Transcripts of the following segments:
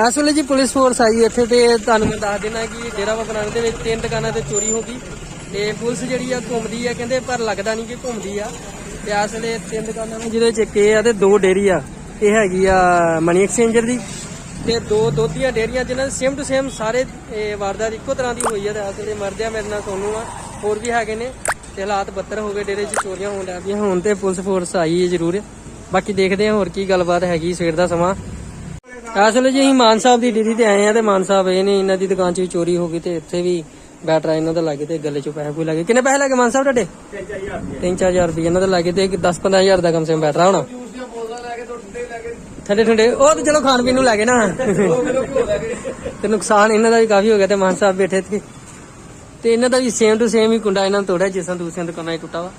ਇਸ ਵੇਲੇ ਜੀ ਪੁਲਿਸ ਫੋਰਸ ਆਈ ਇੱਥੇ ਤੇ ਤੁਹਾਨੂੰ ਮੈਂ ਦੱਸ ਦੇਣਾ ਕਿ ਡੇਰਾ ਬਾਬਾ ਨਾਨਕ ਦੇ ਵਿੱਚ ਤਿੰਨ ਦੁਕਾਨਾਂ ਤੇ ਚੋਰੀ ਹੋ ਗਈ ਤੇ ਪੁਲਿਸ ਜਿਹੜੀ ਆ ਘੁੰਮਦੀ ਆ, ਕਹਿੰਦੇ ਪਰ ਲੱਗਦਾ ਨਹੀਂ ਕਿ ਘੁੰਮਦੀ ਆ। ਤੇ ਇਸ ਵੇਲੇ ਤਿੰਨ ਦੁਕਾਨਾਂ ਨੇ ਜਿਹਦੇ ਵਿੱਚ ਇੱਕ ਇਹ ਆ ਤੇ ਦੋ ਡੇਰੀ ਆ। ਇਹ ਹੈਗੀ ਆ ਮਨੀ ਐਕਸਚੇਂਜਰ ਦੀ ਤੇ ਦੋ ਦੋਤੀਆਂ ਡੇਰੀਆਂ ਜਿਨ੍ਹਾਂ ਦੇ ਸੇਮ ਟੂ ਸੇਮ ਸਾਰੇ, ਇਹ ਵਾਰਦਾਤ ਇੱਕੋ ਤਰ੍ਹਾਂ ਦੀ ਹੋਈ ਆ ਤੇ ਇਸ ਵੇਲੇ ਮਰਦੇ ਮੇਰੇ ਨਾਲ ਸੋਨੂੰ ਆ। ਹੋਰ ਵੀ ਹੈਗੇ ਨੇ ਤੇ ਹਾਲਾਤ ਬੱਤਰ ਹੋ ਗਏ ਡੇਰੇ 'ਚ, ਚੋਰੀਆਂ ਹੋਣ ਲੱਗ ਪਈਆਂ। ਹੁਣ ਤੇ ਪੁਲਿਸ ਫੋਰਸ ਆਈ ਹੈ ਜ਼ਰੂਰ। ਬਾਕੀ ਦੇਖਦੇ ਆ ਹੋਰ ਕੀ ਗੱਲਬਾਤ ਹੈਗੀ ਸਵੇਰ ਦਾ ਸਮਾਂ। ਇਸ ਜੀ ਅਸੀਂ ਮਾਨ ਸਾਹਿਬ ਦੀ ਡੇਰੀ ਤੇ ਆਏ ਆ ਤੇ ਮਾਨ ਸਾਹਿਬ ਇਹ ਨੇ ਇਹਨਾਂ ਦੀ ਦੁਕਾਨ 'ਚ ਵੀ ਚੋਰੀ ਹੋ ਗਈ ਤੇ ਇੱਥੇ ਵੀ ਬੈਟਰਾ ਇਹਨਾਂ ਦਾ ਲੱਗੇ ਤੇ ਗੱਲੇ 'ਚੋਂ ਪੈਸੇ ਕੋਈ ਲੱਗੇ ਕਿੰਨੇ ਪੈਸੇ ਲੱਗੇ ਮਾਨ ਸਾਹਿਬ ਤੁਹਾਡੇ? 3-4000 ਰੁਪਏ ਇਹਨਾਂ ਦਾ ਲੱਗੇ ਤੇ 10-15000 ਦਾ ਕਮ ਸੇ ਕਮ ਬੈਟਰਾ ਹੋਣਾ। ਠੰਡੇ ਠੰਡੇ, ਉਹ ਤੇ ਚਲੋ ਖਾਣ ਪੀਣ ਨੂੰ ਲੱਗੇ ਨਾ। ਤੇ ਨੁਕਸਾਨ ਇਹਨਾਂ ਦਾ ਵੀ ਕਾਫੀ ਹੋ ਗਿਆ ਤੇ ਮਾਨ ਸਾਹਿਬ ਬੈਠੇ ਤੇ ਤੇ ਇਹਨਾਂ ਦਾ ਵੀ ਸੇਮ ਟੂ ਸੇਮ ਹੀ ਕੁੰਡਾ ਇਹਨਾਂ ਨੂੰ ਤੋੜਿਆ, ਜਿਸ ਤਰ੍ਹਾਂ ਦੂਸਰੀਆਂ ਦੁਕਾਨਾਂ 'ਚ ਟੁੱਟਾ ਵਾ।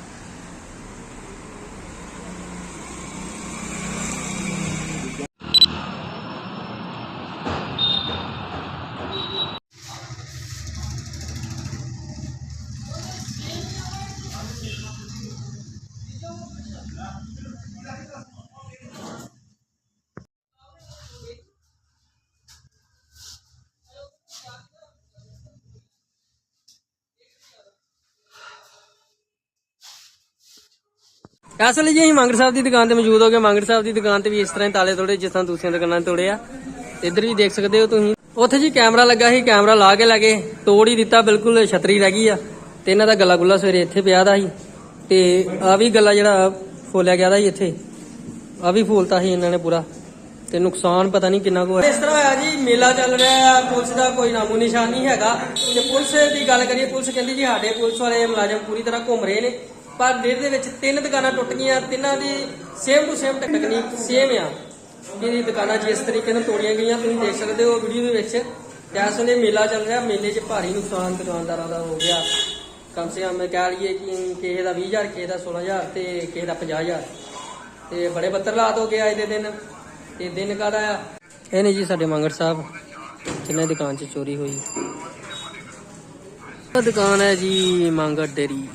ਅਸਲ ਜੀ ਅਸੀਂ ਮੰਗੜ ਸਾਹਿਬ ਦੀ ਦੁਕਾਨ ਤੇ ਮੌਜੂਦ ਹੋ ਗਏ। ਮੰਗੜ ਸਾਹਿਬ ਦੀ ਦੁਕਾਨ ਤੇ ਵੀ ਇਸ ਤਰ੍ਹਾਂ ਹੀ ਤਾਲੇ ਤੋੜੇ, ਜਿਸ ਤਰ੍ਹਾਂ ਦੂਸਰੀਆਂ ਦੁਕਾਨਾਂ ਤੇ ਤੋੜੇ ਆ ਇੱਧਰ ਵੀ ਦੇਖ ਸਕਦੇ ਹੋ ਤੁਸੀਂ। ਉੱਥੇ ਜੀ ਕੈਮਰਾ ਲੱਗਾ ਸੀ, ਕੈਮਰਾ ਲਾ ਕੇ ਲੱਗੇ ਤੋੜ ਹੀ ਦਿੱਤਾ, ਬਿਲਕੁਲ ਛਤਰੀ ਰਹਿ ਗਈ ਆ। ਤੇ ਇਹਨਾਂ ਦਾ ਗੱਲਾ ਗੁੱਲਾ ਸਵੇਰੇ ਇੱਥੇ ਪਿਆ ਦਾ ਸੀ। ਤੇ ਆ ਵੀ ਗੱਲਾ ਜਿਹੜਾ ਫੋਲਿਆ ਗਿਆ ਦਾ ਸੀ ਇੱਥੇ। ਆ ਵੀ ਫੋਲਤਾ ਸੀ ਇਹਨਾਂ ਨੇ ਪੂਰਾ। ਤੇ ਨੁਕਸਾਨ ਪਤਾ ਨਹੀਂ ਕਿੰਨਾ ਕੁ ਇਸ ਤਰ੍ਹਾਂ ਹੋਇਆ ਜੀ, ਮੇਲਾ ਚੱਲ ਰਿਹਾ ਆ, ਪੁਲਿਸ ਦਾ ਕੋਈ ਨਾਮੋ ਨਿਸ਼ਾਨ ਨਹੀਂ ਹੈਗਾ। ਤੇ ਪੁਲਿਸ ਦੀ ਗੱਲ ਕਰੀਏ, ਪੁਲਿਸ ਕਹਿੰਦੀ ਜੀ ਸਾਡੇ ਪੁਲਿਸ ਵਾਲੇ ਮੁਲਾਜ਼ਮ ਪੂਰੀ ਤਰ੍ਹਾਂ ਘੁੰਮ ਰਹੇ ਨੇ। ਪਰ ਡੇਢ ਦੇ ਵਿੱਚ ਤਿੰਨ ਦੁਕਾਨਾਂ ਟੁੱਟ ਗਈਆਂ, ਤਿੰਨਾਂ ਦੀ same to same technique same ਆ। ਇਹਦੀ ਦੁਕਾਨਾਂ ਜਿਸ ਤਰੀਕੇ ਨਾਲ ਤੋੜੀਆਂ ਗਈਆਂ, ਤੁਸੀਂ ਦੇਖ ਸਕਦੇ ਹੋ ਵੀਡੀਓ ਦੇ ਵਿੱਚ। ਇਸ ਵੇਲੇ ਮੇਲਾ ਚੱਲ ਰਿਹਾ, ਮੇਲੇ 'ਚ ਭਾਰੀ ਨੁਕਸਾਨ ਦੁਕਾਨਦਾਰਾਂ ਦਾ ਹੋ ਗਿਆ। ਕਮ ਸੇ ਕਮ ਕਹਿ ਲਈਏ ਕਿ ਕਿਸੇ ਦਾ 20000 ਕਿਸੇ ਦਾ 16000 ਤੇ ਕਿਸੇ ਦਾ 50000 ਤੇ ਬੜੇ ਬੱਤਰ ਲਾਤ ਹੋ ਗਿਆ ਅੱਜ ਦੇ ਦਿਨ। ਤੇ ਦਿਨ ਕਾਹਦਾ ਆ? ਇਹ ਨੇ ਜੀ ਸਾਡੇ ਮੰਗੜ ਸਾਹਿਬ, ਜਿਨ੍ਹਾਂ ਦੀ ਦੁਕਾਨ 'ਚ ਚੋਰੀ ਹੋਈ। ਦੁਕਾਨ ਹੈ ਜੀ ਮੰਗੜ ਡੇਰੀ